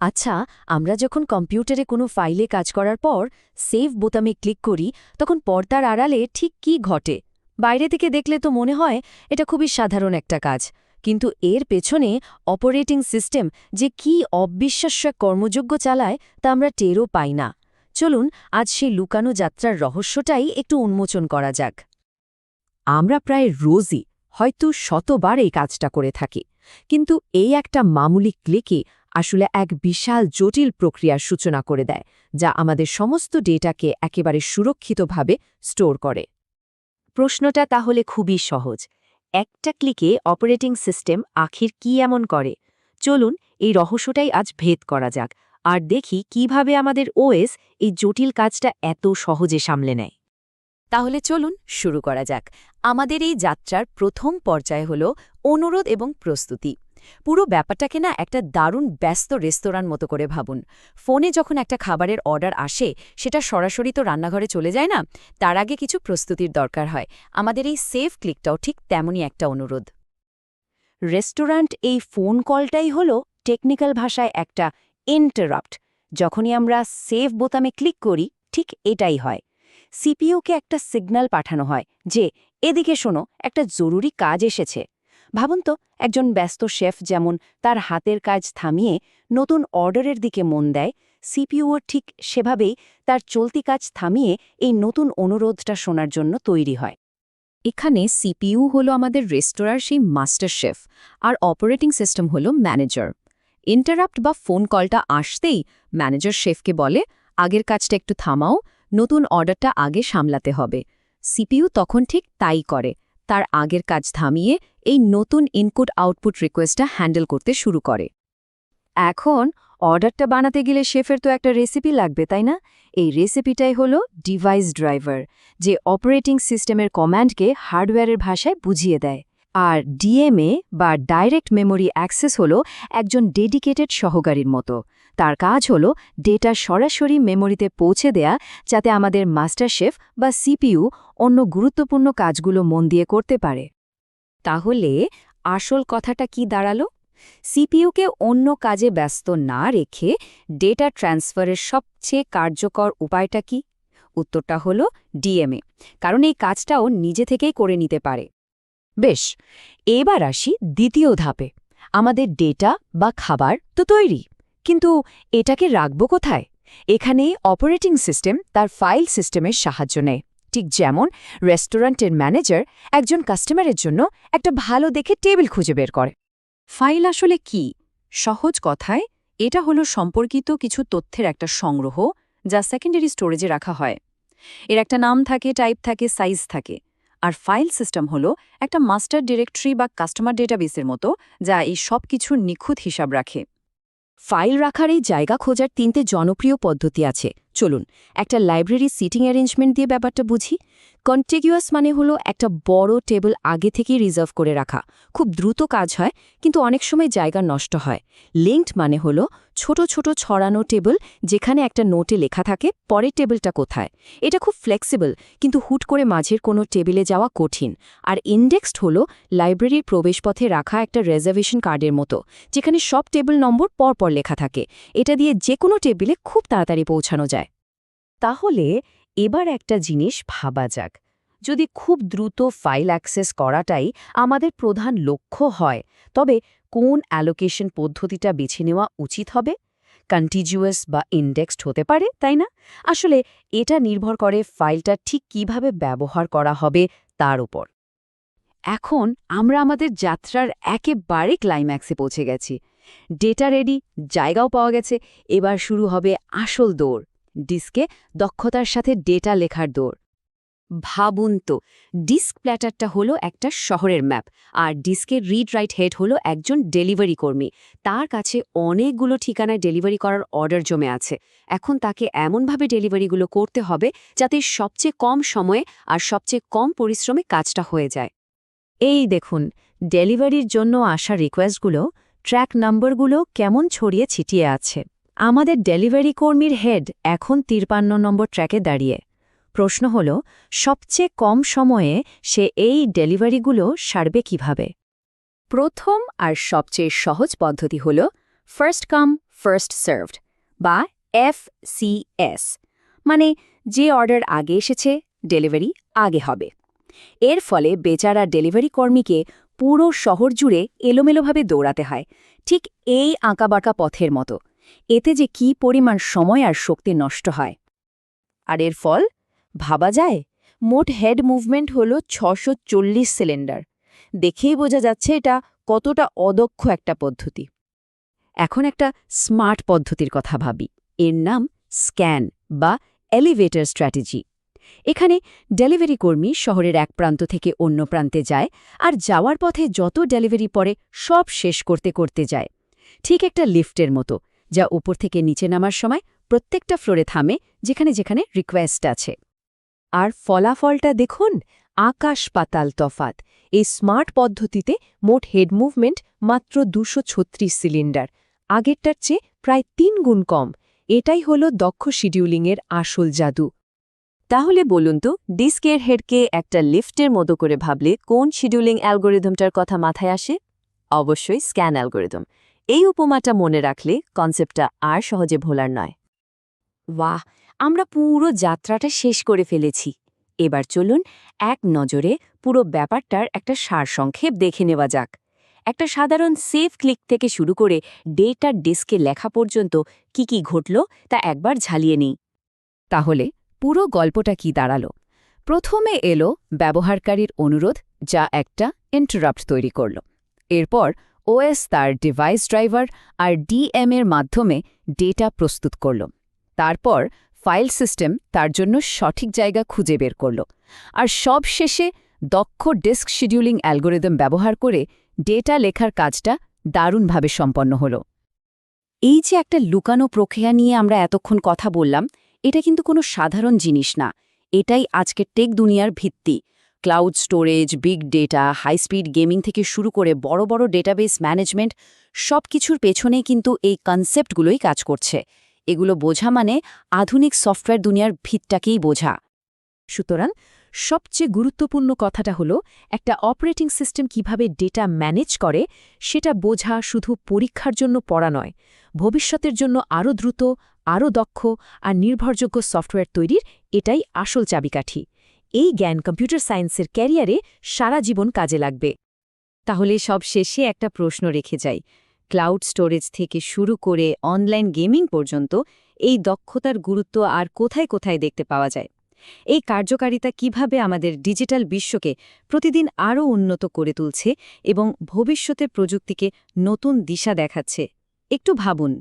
আচ্ছা আমরা যখন কম্পিউটারে কোনো ফাইলে কাজ করার পর সেভ বোতামে ক্লিক করি, তখন পর্দার আড়ালে ঠিক কি ঘটে? বাইরে থেকে দেখলে তো মনে হয় এটা খুবই সাধারণ একটা কাজ। কিন্তু এর পেছনে অপারেটিং সিস্টেম যে কি অবিশ্বাস্য কর্মযোগ্য চালায়, তা আমরা টেরও পাই না। চলুন, আজ সেই লুকানো যাত্রার রহস্যটাই একটু উন্মোচন করা যাক। আমরা প্রায় রোজই হয়তো শতবার এই কাজটা করে থাকি, কিন্তু এই একটা মামুলি ক্লিকই আসলে এক বিশাল জটিল প্রক্রিয়ার সূচনা করে দেয়, যা আমাদের সমস্ত ডেটাকে একেবারে সুরক্ষিতভাবে স্টোর করে। প্রশ্নটা তাহলে খুবই সহজ। একটা ক্লিকে অপারেটিং সিস্টেম আখির কি এমন করে? চলুন এই রহস্যটাই আজ ভেদ করা যাক, আর দেখি কীভাবে আমাদের ওএস এই জটিল কাজটা এত সহজে সামলে নেয়। তাহলে চলুন শুরু করা যাক। আমাদের এই যাত্রার প্রথম পর্যায় হল অনুরোধ এবং প্রস্তুতি। পুরো ব্যাপারটাকে না একটা দারুণ ব্যস্ত রেস্তোরাঁর মতো করে ভাবুন। ফোনে যখন একটা খাবারের অর্ডার আসে, সেটা সরাসরি তো রান্নাঘরে চলে যায় না? তার আগে কিছু প্রস্তুতির দরকার হয়। আমাদের এই সেফ ক্লিকটাও ঠিক তেমনই একটা অনুরোধ। রেস্টুরেন্ট এই ফোন কলটাই হল টেকনিক্যাল ভাষায় একটা ইন্টারাপ্ট যখনই আমরা সেভ বোতামে ক্লিক করি, ঠিক এটাই হয়। সিপিইউকে একটা সিগন্যাল পাঠানো হয় যে, এদিকে শোনো, একটা জরুরি কাজ এসেছে। ভাবুন তো, একজন ব্যস্ত শেফ যেমন তার হাতের কাজ থামিয়ে নতুন অর্ডারের দিকে মন দেয় সিপিইউও ঠিক সেভাবেই তার চলতি কাজ থামিয়ে এই নতুন অনুরোধটা শোনার জন্য তৈরি হয়। এখানে সিপিইউ হলো আমাদের রেস্তোরাঁর সেই মাস্টার শেফ আর অপারেটিং সিস্টেম হলো ম্যানেজার। ইন্টারাপ্ট বা ফোন কলটা আসতেই ম্যানেজার শেফকে বলে, আগের কাজটা একটু থামাও, নতুন অর্ডারটা আগে সামলাতে হবে। সিপিইউ তখন ঠিক তাই করে। তার আগের কাজ থামিয়ে এই নতুন ইনপুট আউটপুট রিকোয়েস্টটা হ্যান্ডেল করতে শুরু করে। এখন অর্ডারটা বানাতে গেলে শেফের তো একটা রেসিপি লাগবে, তাই না? এই রেসিপিটাই হলো ডিভাইস ড্রাইভার যে অপারেটিং সিস্টেমের কমান্ডকে হার্ডওয়্যারের ভাষায় বুঝিয়ে দেয়। আর ডিএমএ বা ডাইরেক্ট মেমোরি অ্যাক্সেস হলো একজন ডেডিকেটেড সহকারীর মতো। তার কাজ হল ডেটা সরাসরি মেমোরিতে পৌঁছে দেয়া, যাতে আমাদের মাস্টার শেফ বা সিপিইউ অন্য গুরুত্বপূর্ণ কাজগুলো মন দিয়ে করতে পারে। তাহলে আসল কথাটা কি দাঁড়াল? সিপিইউকে অন্য কাজে ব্যস্ত না রেখে ডেটা ট্রান্সফারের সবচেয়ে কার্যকর উপায়টা কি? উত্তরটা হল ডিএমএ, কারণ এই কাজটাও নিজে থেকেই করে নিতে পারে। বেশ, এবার আসি দ্বিতীয় ধাপে। আমাদের ডেটা বা খাবার তো তৈরি। কিন্তু এটাকে রাখব কোথায়? এখানে অপারেটিং সিস্টেম তার ফাইল সিস্টেমের সাহায্য নেয়। ঠিক যেমন রেস্টুরেন্টের ম্যানেজার একজন কাস্টমারের জন্য একটা ভালো দেখে টেবিল খুঁজে বের করে। ফাইল আসলে কি? সহজ কথায়, এটা হলো সম্পর্কিত কিছু তথ্যের একটা সংগ্রহ যা সেকেন্ডারি স্টোরেজে রাখা হয়। এর একটা নাম থাকে টাইপ থাকে সাইজ থাকে। আর ফাইল সিস্টেম হলো একটা মাস্টার ডিরেক্টরি বা কাস্টমার ডেটাবেসের মতো যা এই সব কিছুর নিখুঁত হিসাব রাখে। ফাইল রাখার এই জায়গা খোঁজার তিনটে জনপ্রিয় পদ্ধতি আছে। চলুন, একটা লাইব্রেরি সিটিং অ্যারেঞ্জমেন্ট দিয়ে ব্যাপারটা বুঝি। কন্টিগুয়াস মানে হলো একটা বড় টেবিল আগে থেকেই রিজার্ভ করে রাখা। খুব দ্রুত কাজ হয়, কিন্তু অনেক সময় জায়গা নষ্ট হয়। লিঙ্কড মানে হলো ছোট ছোট ছড়ানো টেবিল যেখানে একটা নোটে লেখা থাকে, পরের টেবিলটা কোথায়? এটা খুব ফ্লেক্সিবল কিন্তু হুট করে মাঝের কোনো টেবিলে যাওয়া কঠিন। আর ইন্ডেক্সড হলো লাইব্রেরির প্রবেশপথে রাখা একটা রেজার্ভেশন কার্ডের মতো, যেখানে সব টেবিল নম্বর পরপর লেখা থাকে। এটা দিয়ে যে কোনো টেবিলে খুব তাড়াতাড়ি পৌঁছানো যায়। তাহলে এবার একটা জিনিস ভাবা যাক। যদি খুব দ্রুত ফাইল অ্যাক্সেস করাটাই আমাদের প্রধান লক্ষ্য হয়, তবে কোন অ্যালোকেশন পদ্ধতিটা বেছে নেওয়া উচিত হবে? কন্টিজিউয়াস বা ইন্ডেক্সড হতে পারে, তাই না? আসলে এটা নির্ভর করে ফাইলটা ঠিক কীভাবে ব্যবহার করা হবে তার উপর। এখন আমরা আমাদের যাত্রার একেবারে ক্লাইম্যাক্সে পৌঁছে গেছি। ডেটা রেডি, জায়গাও পাওয়া গেছে, এবার শুরু হবে আসল দৌড়। ডিস্কে দক্ষতার সাথে ডেটা লেখার দৌড়। ভাবুন তো ডিস্ক প্ল্যাটারটা হলো একটা শহরের ম্যাপ, আর ডিস্কের রিড রাইট হেড হলো একজন ডেলিভারি কর্মী। তার কাছে অনেকগুলো ঠিকানায় ডেলিভারি করার অর্ডার জমে আছে। এখন তাকে এমনভাবে ডেলিভারিগুলো করতে হবে যাতে সবচেয়ে কম সময়ে আর সবচেয়ে কম পরিশ্রমে কাজটা হয়ে যায়। এই দেখুন, ডেলিভারির জন্য আসা রিকোয়েস্টগুলো, ট্র্যাক নম্বরগুলো কেমন ছড়িয়ে ছিটিয়ে আছে। আমাদের ডেলিভারি কর্মীর হেড এখন তিরপান্ন নম্বর ট্র্যাকে দাঁড়িয়ে। প্রশ্ন হল, সবচেয়ে কম সময়ে সে এই ডেলিভারিগুলো সারবে কীভাবে? প্রথম আর সবচেয়ে সহজ পদ্ধতি হল ফার্স্ট কাম ফার্স্ট সার্ভড বা এফসিএস মানে যে অর্ডার আগে এসেছে, ডেলিভারি আগে হবে। এর ফলে বেচারা ডেলিভারি কর্মীকে পুরো শহর জুড়ে এলোমেলোভাবে দৌড়াতে হয়, ঠিক এই আঁকাবাঁকা পথের মতো। এতে যে কি পরিমাণ সময় আর শক্তি নষ্ট হয়। আর এর ফল? ভাবা যায়? মোট হেড মুভমেন্ট হল ছশো সিলিন্ডার। দেখেই বোঝা যাচ্ছে এটা কতটা অদক্ষ একটা পদ্ধতি। এখন একটা স্মার্ট পদ্ধতির কথা ভাবি। এর নাম স্ক্যান বা এলিভেটর স্ট্র্যাটেজি। এখানে ডেলিভারি কর্মী শহরের এক প্রান্ত থেকে অন্য প্রান্তে যায় আর যাওয়ার পথে যত ডেলিভারি পড়ে সব শেষ করতে করতে যায়। ঠিক একটা লিফটের মতো। যা উপর থেকে নিচে নামার সময় প্রত্যেকটা ফ্লোরে থামে, যেখানে যেখানে রিকোয়েস্ট আছে। আর ফলাফলটা দেখুন, আকাশ পাতাল তফাত। এই স্মার্ট পদ্ধতিতে মোট হেড মুভমেন্ট মাত্র দুশো ছত্রিশ সিলিন্ডার আগেরটার চেয়ে প্রায় তিন গুণ কম। এটাই হল দক্ষ শিডিউলিংয়ের আসল জাদু। তাহলে বলুন তো ডিস্কের হেডকে একটা লিফটের মতো করে ভাবলে কোন শিডিউলিং অ্যালগোরিদমটার কথা মাথায় আসে? অবশ্যই স্ক্যান অ্যালগোরিদম এই উপমাটা মনে রাখলে কনসেপ্টটা আর সহজে ভোলার নয়। বাহ আমরা পুরো যাত্রাটা শেষ করে ফেলেছি। এবার চলুন এক নজরে পুরো ব্যাপারটার একটা সারসংক্ষেপ দেখে নেওয়া যাক। একটা সাধারণ সেফ ক্লিক থেকে শুরু করে ডেটার ডিস্কে লেখা পর্যন্ত কি কি ঘটল তা একবার ঝালিয়ে নিই। তাহলে পুরো গল্পটা কি দাঁড়াল? প্রথমে এলো ব্যবহারকারীর অনুরোধ যা একটা ইন্টারাপ্ট তৈরি করল। এরপর ওএস তার ডিভাইস ড্রাইভার আর ডিএম এর মাধ্যমে ডেটা প্রস্তুত করল। তারপর ফাইল সিস্টেম তার জন্য সঠিক জায়গা খুঁজে বের করল। আর সব শেষে দক্ষ ডিস্ক শিডিউলিং অ্যালগোরিদম ব্যবহার করে ডেটা লেখার কাজটা দারুণভাবে সম্পন্ন হল। এই যে একটা লুকানো প্রক্রিয়া নিয়ে আমরা এতক্ষণ কথা বললাম, এটা কিন্তু কোনো সাধারণ জিনিস না। এটাই আজকের টেক দুনিয়ার ভিত্তি। Cloud storage, big data high speed gaming থেকে শুরু করে বড় বড় ডেটাবেস ম্যানেজমেন্ট সব কিছুর পেছনেই কিন্তু এই কনসেপ্টগুলোই কাজ করছে। এগুলো বোঝা মানে আধুনিক সফটওয়্যার দুনিয়ার ভিতটাকেই বোঝা। সুতরাং সবচেয়ে গুরুত্বপূর্ণ কথাটা হলো, একটা অপারেটিং সিস্টেম কীভাবে ডেটা ম্যানেজ করে, সেটা বোঝা শুধু পরীক্ষার জন্য পড়া নয়, ভবিষ্যতের জন্য আরও দ্রুত, আরও দক্ষ আর নির্ভরযোগ্য সফটওয়্যার তৈরির এটাই আসল চাবিকাঠি। এই জ্ঞান কম্পিউটার সায়েন্সের ক্যারিয়ারে সারা জীবন কাজে লাগবে। তাহলে সব শেষে একটা প্রশ্ন রেখে যাই। ক্লাউড স্টোরেজ থেকে শুরু করে অনলাইন গেমিং পর্যন্ত এই দক্ষতার গুরুত্ব আর কোথায় কোথায় দেখতে পাওয়া যায়? এই কার্যকারিতা কীভাবে আমাদের ডিজিটাল বিশ্বকে প্রতিদিন আরও উন্নত করে তুলছে এবং ভবিষ্যতের প্রযুক্তিকে নতুন দিশা দেখাচ্ছে, একটু ভাবুন।